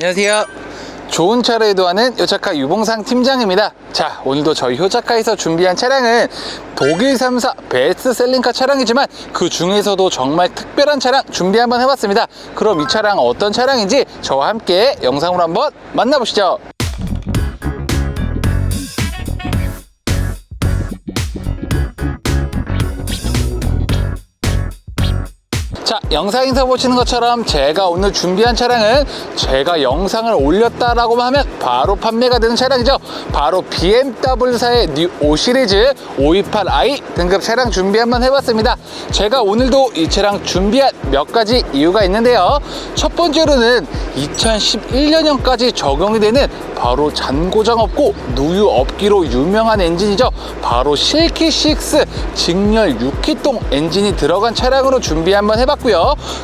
안녕하세요. 좋은 차를 도하는 요차카 유봉상 팀장입니다. 자, 오늘도 저희 효자카에서 준비한 차량은 독일 3사 베스트셀링카 차량이지만 그 중에서도 정말 특별한 차량 준비 한번 해봤습니다. 그럼 이 차량 어떤 차량인지 저와 함께 영상으로 한번 만나보시죠. 영상에서 보시는 것처럼 제가 오늘 준비한 차량은 제가 영상을 올렸다라고 하면 바로 판매가 되는 차량이죠. 바로 BMW사의 뉴 5 시리즈 528i 등급 차량 준비 한번 해봤습니다. 제가 오늘도 이 차량 준비한 몇 가지 이유가 있는데요. 첫 번째로는 2011년형까지 적용이 되는 바로 잔고장 없고 누유 없기로 유명한 엔진이죠. 바로 실키6 직렬 6기통 엔진이 들어간 차량으로 준비 한번 해봤고요.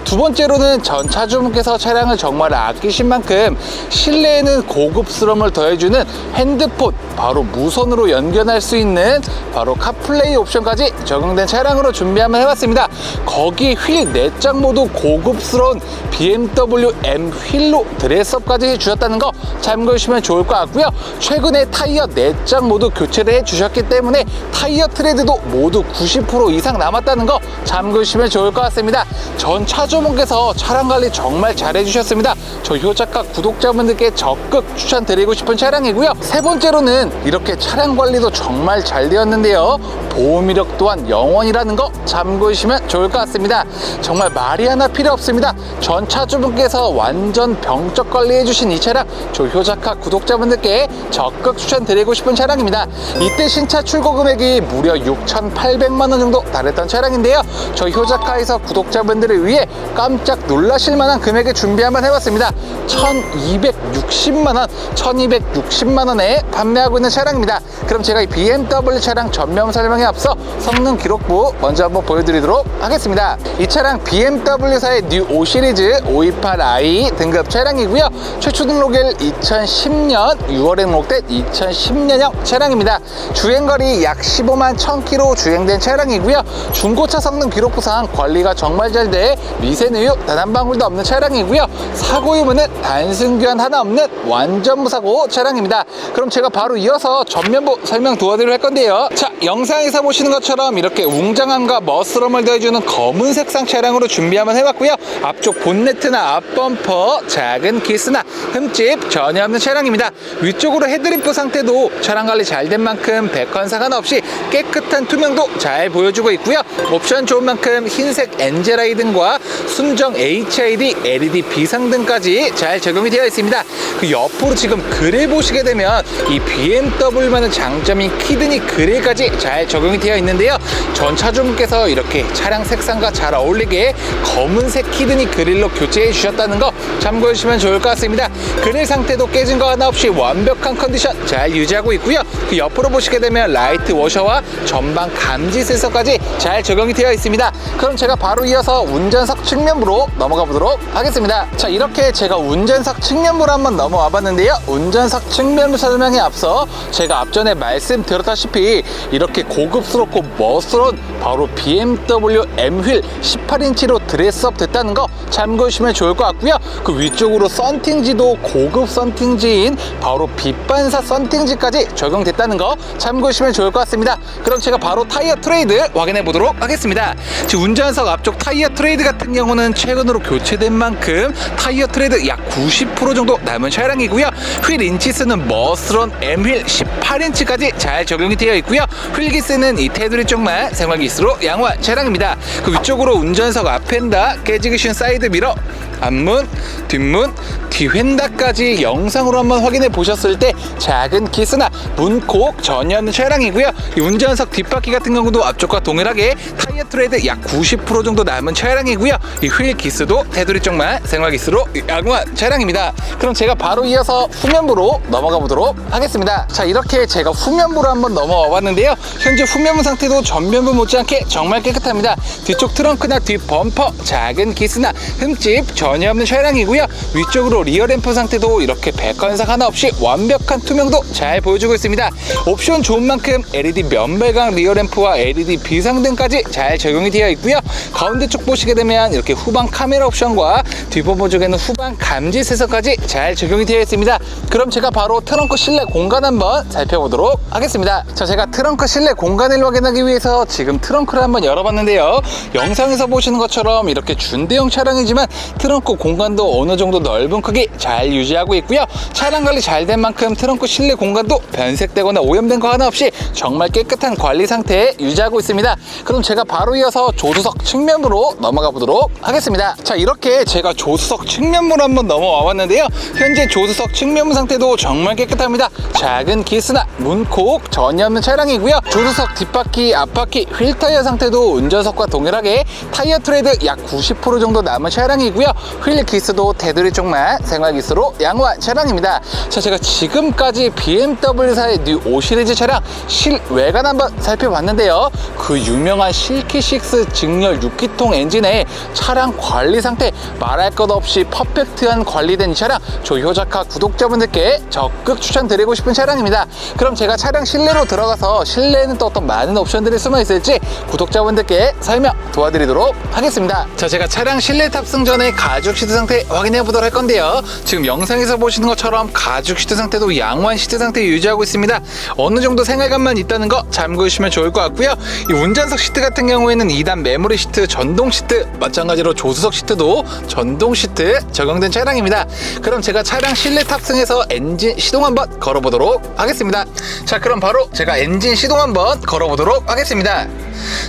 두 번째로는 전 차주분께서 차량을 정말 아끼신 만큼 실내에는 고급스러움을 더해주는 핸드폰 바로 무선으로 연결할 수 있는 바로 카플레이 옵션까지 적용된 차량으로 준비 한번 해봤습니다. 거기 휠 내장 모두 고급스러운 BMW M 휠로 드레스업까지 주셨다는 거 참고해 주시면 좋을 것 같고요. 최근에 타이어 내장 모두 교체를 해 주셨기 때문에 타이어 트레드도 모두 90% 이상 남았다는 거 참고해 주시면 좋을 것 같습니다. 전 차주분께서 차량 관리 정말 잘해 주셨습니다. 저 효자카 구독자분들께 적극 추천드리고 싶은 차량이고요. 세 번째로는 이렇게 차량 관리도 정말 잘 되었는데요. 보험 이력 또한 영원이라는 거 참고해 주시면 좋을 것 같습니다. 정말 말이 하나 필요 없습니다. 전 차주분께서 완전 병적 관리해 주신 이 차량 저 효자카 구독자분들께 적극 추천드리고 싶은 차량입니다. 이때 신차 출고 금액이 무려 6,800만 원 정도 달했던 차량인데요. 저희 효자카에서 구독자분들을 위해 깜짝 놀라실 만한 금액을 준비 한번 해봤습니다. 1,260만 원, 1,260만 원에 판매하고 있는 차량입니다. 그럼 제가 이 BMW 차량 전면 설명에 앞서 성능 기록부 먼저 한번 보여드리도록 하겠습니다. 이 차량 BMW사의 뉴 5 시리즈 528i 등급 차량이고요. 최초 등록일 2010년 6월에 등록된 2010년형 차량입니다. 주행거리 약 15만 1000km 주행된 차량이고요. 중고차 성능 기록부상 관리가 정말 잘 돼 미세누유 단 한 방울도 없는 차량이고요. 사고 유무는 단순 교환 하나 없는 완전 무사고 차량입니다. 그럼 제가 바로 이어서 전면부 설명 도와드리도록 할 건데요. 자, 영상에서 보시는 것처럼 이렇게 웅장함과 멋스러움을 더해주는 검은 색상 차량으로 준비 한번 해봤고요. 앞쪽 본네트나 앞범퍼, 작은 기스나 흠집 전혀 없는 차량입니다. 위쪽으로 헤드램프 상태도 차량 관리 잘 된 만큼 백환상 하나 없이 깨끗한 투명도 잘 보여주고 있고요. 옵션 좋은 만큼 흰색 엔젤아이 등과 순정 HID LED 비상등까지 잘 적용이 되어 있습니다. 그 옆으로 지금 그릴 보시게 되면 이 BMW만의 장점인 키드니 그릴까지 잘 적용이 되어 있는데요. 전 차주분께서 이렇게 차량 색상과 잘 어울리게 검은색 키드니 그릴로 교체해 주셨다는 거 참고해 주시면 좋을 것 같습니다. 그릴 상태도 깨진 거 하나 없이 완벽한 컨디션 잘 유지하고 있고요. 그 옆으로 보시게 되면 라이트 워셔와 전방 감지 센서까지 잘 적용이 되어 있습니다. 그럼 제가 바로 이어서 운전석 측면 부로 넘어가 보도록 하겠습니다. 자, 이렇게 제가 운전석 측면부로 한번 넘어와 봤는데요. 운전석 측면 설명에 앞서 제가 앞전에 말씀드렸다시피 이렇게 고급스럽고 멋스러운 바로 BMW M휠 18인치로 드레스업 됐다는 거 참고해 주시면 좋을 것 같고요. 그 위쪽으로 썬팅지도 고급 썬팅지인 바로 빛반사 썬팅지까지 적용됐다는 거 참고해 주시면 좋을 것 같습니다. 그럼 제가 바로 타이어 트레이드 확인해 보도록 하겠습니다. 지금 운전석 앞쪽 타이어 트레이드 같은 경우는 최근으로 교체된 만큼 타이어 트레이드 약 90% 정도 남은 차량이고요. 휠 인치수는 머스런 M휠 18인치까지 잘 적용이 되어 있고요. 휠 기스는 이 테두리 쪽만 생활 기스로 양호한 차량입니다. 그 위쪽으로 운전석 앞엔다 깨지기 쉬운 사이드 미러 앞문, 뒷문, 뒤휀다까지 영상으로 한번 확인해 보셨을 때 작은 기스나 문콕 전혀 없는 차량이고요. 이 운전석 뒷바퀴 같은 경우도 앞쪽과 동일하게 타이어 트레이드 약 90% 정도 남은 차량이고요. 이 휠 기스도 테두리 쪽만 생활 기스로 양호한 차량입니다. 그럼 제가 바로 이어서 후면부로 넘어가 보도록 하겠습니다. 자 이렇게 제가 후면부로 한번 넘어와 봤는데요. 현재 후면부 상태도 전면부 못지않게 정말 깨끗합니다. 뒤쪽 트렁크나 뒷 범퍼 작은 기스나 흠집 전혀 없는 차량이고요. 위쪽으로 리어 램프 상태도 이렇게 백관상 하나 없이 완벽한 투명도 잘 보여주고 있습니다. 옵션 좋은 만큼 LED 면발광 리어 램프와 LED 비상등까지 잘 적용이 되어 있고요. 가운데 쪽쭉 보시게 되면 이렇게 후방 카메라 옵션과 뒷부분 쪽에는 후방 감지 세선까지 잘 적용이 되어 있습니다. 그럼 제가 바로 트렁크 실내 공간 한번 살펴보도록 하겠습니다. 자, 제가 트렁크 실내 공간을 확인하기 위해서 지금 트렁크를 한번 열어봤는데요. 영상에서 보시는 것처럼 이렇게 준대형 차량이지만 트렁크 공간도 어느 정도 넓은 크기 잘 유지하고 있고요. 차량 관리 잘 된 만큼 트렁크 실내 공간도 변색되거나 오염된 거 하나 없이 정말 깨끗한 관리 상태에 유지하고 있습니다. 그럼 제가 바로 이어서 조수석 측면으로 넘어가 보도록 하겠습니다. 자, 이렇게 제가 조수석 측면으로 한번 넘어와 봤는데요. 현재 조수석 측면 상태도 정말 깨끗합니다. 작은 기스나 문콕 전혀 없는 차량이고요. 조수석 뒷바퀴, 앞바퀴, 휠 타이어 상태도 운전석과 동일하게 타이어 트레드 약 90% 정도 남은 차량이고요. 휠 기스도 테두리 쪽만 생활 기스로 양호한 차량입니다. 자, 제가 지금까지 BMW사의 뉴 5 시리즈 차량 실외관 한번 살펴봤는데요. 그 유명한 실키6 직렬 6기통 엔진의 차량 관리 상태 말할 것 없이 퍼펙트한 관리된 이 차량 조효자카 구독자분들께 적극 추천드리고 싶은 차량입니다. 그럼 제가 차량 실내로 들어가서 실내에는 또 어떤 많은 옵션들이 숨어 있을지 구독자분들께 설명 도와드리도록 하겠습니다. 자, 제가 차량 실내 탑승 전에 가죽 시트 상태 확인해 보도록 할 건데요. 지금 영상에서 보시는 것처럼 가죽 시트 상태도 양호한 시트 상태 유지하고 있습니다. 어느 정도 생활감만 있다는 거 참고해 주시면 좋을 것 같고요. 이 운전석 시트 같은 경우에는 2단 메모리 시트, 전동 시트, 마찬가지 로 조수석 시트도 전동 시트 적용된 차량입니다. 그럼 제가 차량 실내 탑승해서 엔진 시동 한번 걸어보도록 하겠습니다. 자, 그럼 바로 제가 엔진 시동 한번 걸어보도록 하겠습니다.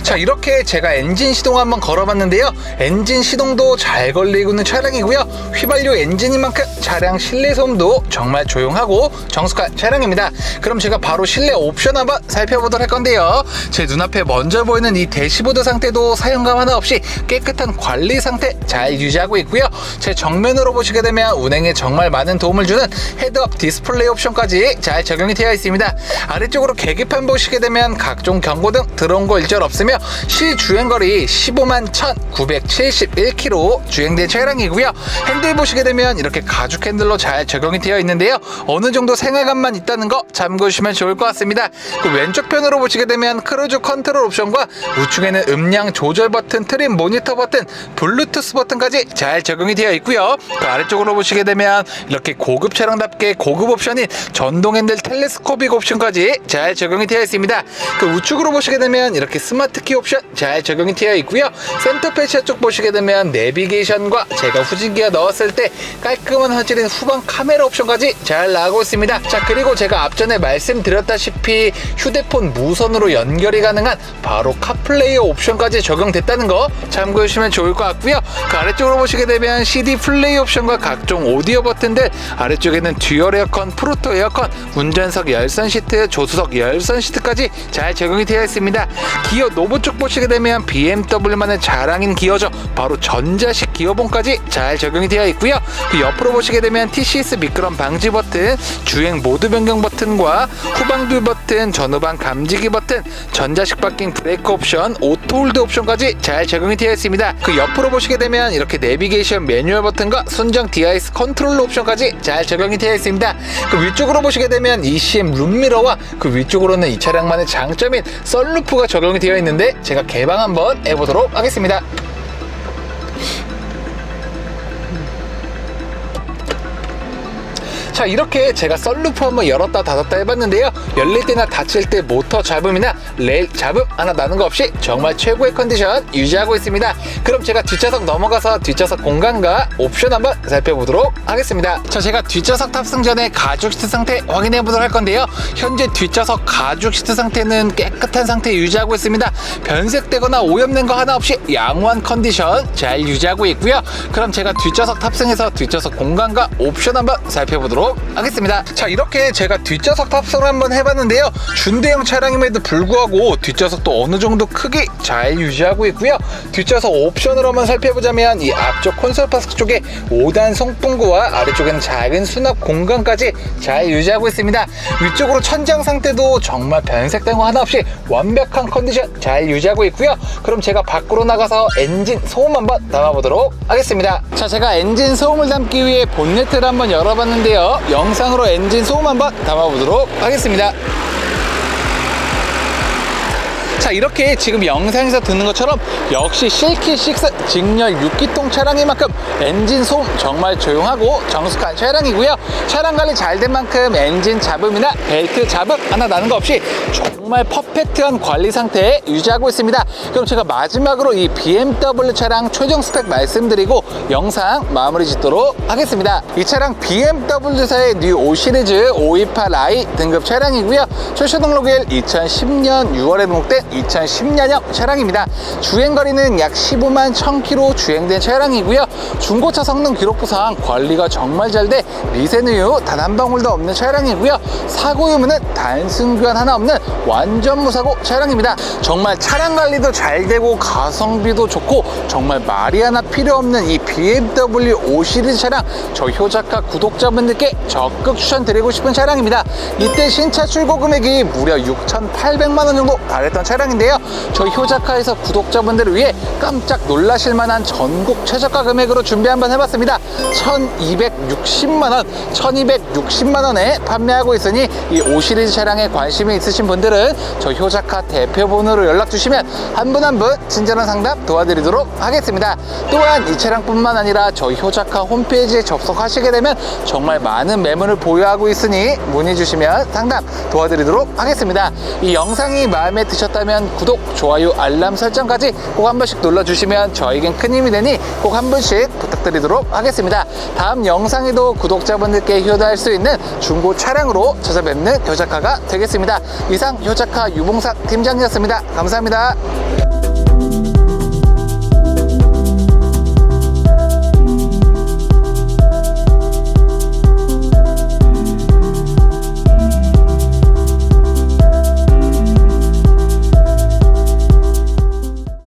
자, 이렇게 제가 엔진 시동 한번 걸어봤는데요. 엔진 시동도 잘 걸리고 있는 차량이고요. 휘발유 엔진인 만큼 차량 실내 소음도 정말 조용하고 정숙한 차량입니다. 그럼 제가 바로 실내 옵션 한번 살펴보도록 할 건데요. 제 눈앞에 먼저 보이는 이 대시보드 상태도 사용감 하나 없이 깨끗한 관리 상태 잘 유지하고 있고요. 제 정면으로 보시게 되면 운행에 정말 많은 도움을 주는 헤드업 디스플레이 옵션까지 잘 적용이 되어 있습니다. 아래쪽으로 계기판 보시게 되면 각종 경고등 들어온 거 일절 없으며 시 주행거리 15만 1971km 주행된 차량이고요. 핸들 보시게 되면 이렇게 가죽 핸들로 잘 적용이 되어 있는데요. 어느 정도 생활감만 있다는 거 참고해 주시면 좋을 것 같습니다. 그 왼쪽 편으로 보시게 되면 크루즈 컨트롤 옵션과 우측에는 음량 조절 버튼, 트림 모니터 버튼, 블루투스 버튼까지 잘 적용이 되어 있고요. 그 아래쪽으로 보시게 되면 이렇게 고급 차량답게 고급 옵션인 전동 핸들 텔레스코픽 옵션까지 잘 적용이 되어 있습니다. 그 우측으로 보시게 되면 이렇게 스마트 키 옵션 잘 적용이 되어 있고요. 센터 패시아 쪽 보시게 되면 내비게이션과 제가 후진기어 넣었을 때 깔끔한 화질인 후방 카메라 옵션까지 잘 나오고 있습니다. 자 그리고 제가 앞전에 말씀드렸다시피 휴대폰 무선으로 연결이 가능한 바로 카플레이어 옵션까지 적용됐다는 거 참고해 주시면 좋을 것 같고요. 그 아래쪽으로 보시게 되면 CD 플레이 옵션과 각종 오디오 버튼들 아래쪽에는 듀얼 에어컨, 프로토 에어컨, 운전석 열선 시트, 조수석 열선 시트까지 잘 적용이 되어 있습니다. 기어 노브 쪽 보시게 되면 BMW만의 자랑인 기어죠. 바로 전자식 기어봉까지 잘 적용이 되어 있고요. 그 옆으로 보시게 되면 TCS 미끄럼 방지 버튼, 주행 모드 변경 버튼과 후방불 버튼, 전후방 감지기 버튼, 전자식 파킹 브레이크 옵션, 오토 홀드 옵션까지 잘 적용이 되어 있습니다. 그 옆 으로 보시게 되면 이렇게 내비게이션 매뉴얼 버튼과 순정 디아이스 컨트롤 옵션까지 잘 적용이 되어 있습니다. 그 위쪽으로 보시게 되면 ECM 룸미러와 그 위쪽으로는 이 차량만의 장점인 썬루프가 적용이 되어 있는데 제가 개방 한번 해보도록 하겠습니다. 자 이렇게 제가 썰루프 한번 열었다 닫았다 해봤는데요. 열릴 때나 닫힐 때 모터 잡음이나 레일 잡음 하나 나는 거 없이 정말 최고의 컨디션 유지하고 있습니다. 그럼 제가 뒷좌석 넘어가서 뒷좌석 공간과 옵션 한번 살펴보도록 하겠습니다. 자 제가 뒷좌석 탑승 전에 가죽 시트 상태 확인해 보도록 할 건데요. 현재 뒷좌석 가죽 시트 상태는 깨끗한 상태 유지하고 있습니다. 변색되거나 오염된 거 하나 없이 양호한 컨디션 잘 유지하고 있고요. 그럼 제가 뒷좌석 탑승해서 뒷좌석 공간과 옵션 한번 살펴보도록 하겠습니다. 자 이렇게 제가 뒷좌석 탑승을 한번 해봤는데요. 준대형 차량임에도 불구하고 뒷좌석도 어느 정도 크기 잘 유지하고 있고요. 뒷좌석 옵션으로 한번 살펴보자면 이 앞쪽 콘솔 파스 쪽에 5단 송풍구와 아래쪽에는 작은 수납 공간까지 잘 유지하고 있습니다. 위쪽으로 천장 상태도 정말 변색된 거 하나 없이 완벽한 컨디션 잘 유지하고 있고요. 그럼 제가 밖으로 나가서 엔진 소음 한번 담아보도록 하겠습니다. 자 제가 엔진 소음을 담기 위해 본네트를 한번 열어봤는데요. 영상으로 엔진 소음 한번 담아보도록 하겠습니다. 자 이렇게 지금 영상에서 듣는 것처럼 역시 실키6 직렬 6기통 차량인 만큼 엔진 소음 정말 조용하고 정숙한 차량이고요. 차량 관리 잘 된 만큼 엔진 잡음이나 벨트 잡음 하나 나는 거 없이 정말 퍼펙트한 관리 상태에 유지하고 있습니다. 그럼 제가 마지막으로 이 BMW 차량 최종 스펙 말씀드리고 영상 마무리 짓도록 하겠습니다. 이 차량 BMW사의 뉴 5 시리즈 528i 등급 차량이고요. 출시 등록일 2010년 6월에 등록된 2010년형 차량입니다. 주행거리는 약 15만 1000km 주행된 차량이고요. 중고차 성능 기록부상 관리가 정말 잘 돼 미세누 유 단 한 방울도 없는 차량이고요. 사고 유무는 단순 교환 하나 없는 완전 무사고 차량입니다. 정말 차량 관리도 잘 되고 가성비도 좋고 정말 말이 하나 필요 없는 이 BMW 5 시리즈 차량 저 효자카 구독자분들께 적극 추천드리고 싶은 차량입니다. 이때 신차 출고 금액이 무려 6,800만 원 정도 달했던 차량 인데요. 저희 효자카에서 구독자분들을 위해 깜짝 놀라실 만한 전국 최저가 금액으로 준비 한번 해봤습니다. 1,260만 원 1,260만 원에 판매하고 있으니 이 5 시리즈 차량에 관심이 있으신 분들은 저 효자카 대표 번호로 연락 주시면 한 분 한 분 친절한 상담 도와드리도록 하겠습니다. 또한 이 차량뿐만 아니라 저희 효자카 홈페이지에 접속하시게 되면 정말 많은 매물을 보유하고 있으니 문의 주시면 상담 도와드리도록 하겠습니다. 이 영상이 마음에 드셨다면 구독, 좋아요, 알람 설정까지 꼭 한 번씩 눌러주시면 저에겐 큰 힘이 되니 꼭 한 번씩 부탁드리도록 하겠습니다. 다음 영상에도 구독자분들께 효도할 수 있는 중고 차량으로 찾아뵙는 효자카가 되겠습니다. 이상 효자카 유봉삭 팀장이었습니다. 감사합니다